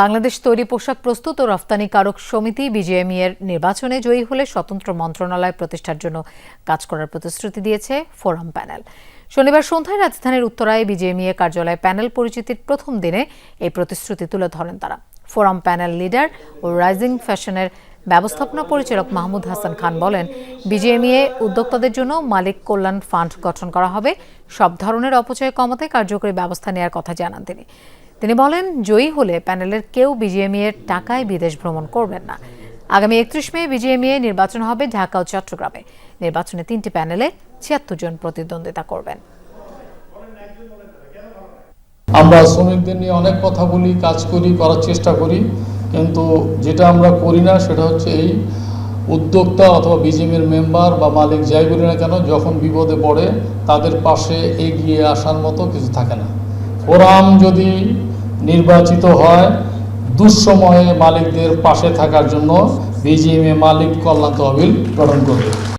বাংলাদেশ তৈরি পোশাক প্রস্তুত ও রফতানিকারক সমিতি বিজেএমই এর নির্বাচনে জয়ী হলে স্বতন্ত্র মন্ত্রণালয় প্রতিষ্ঠার জন্য কাজ করার প্রতিশ্রুতি দিয়েছে ফোরাম প্যানেল। শনিবার সন্ধ্যায় রাজধানীর উত্তরায় বিজেএমইএ কার্যালয়ে প্যানেল পরিচিতির প্রথম দিনে এই প্রতিশ্রুতি তুলে ধরেন তারা। ফোরাম প্যানেল লিডার ও রাইজিং ফ্যাশনের ব্যবস্থাপনা পরিচালক মাহমুদ হাসান খান বলেন বিজেএমইএ উদ্যোক্তাদের জন্য মালিক কল্যাণ ফান্ড গঠন করা হবে। সব ধরনের অপচয় কমাতে কার্যকরী ব্যবস্থা নেওয়ার কথা জানান তিনি। তিনি বলেন, জয়ী হলে প্যানেলের কেউ বিজিএমইএ এর টাকায় বিদেশ ভ্রমণ করবেন না। আগামী একত্রিশ মে বিজিএমইএ নির্বাচন হবে ঢাকা ও চট্টগ্রামে। নির্বাচনে তিনটি প্যানেলে ছিয়াত্তর জন প্রতিদ্বন্দ্বিতা করবেন। আমরা শ্রমিকদের নিয়ে অনেক কথা বলি, কাজ করি, করার চেষ্টা করি, কিন্তু যেটা আমরা করি না সেটা হচ্ছে এই উদ্যোক্তা অথবা বিজিএমের মেম্বার বা মালিক যাই বলি না কেন, যখন বিপদে পড়ে তাদের পাশে এগিয়ে আসার মতো কিছু থাকে না। ফোরাম যদি নির্বাচিত হয় দুঃসময়ে মালিকদের পাশে থাকার জন্য বিজিএমএ মালিক কল্যাণ তহবিল গঠন করবে।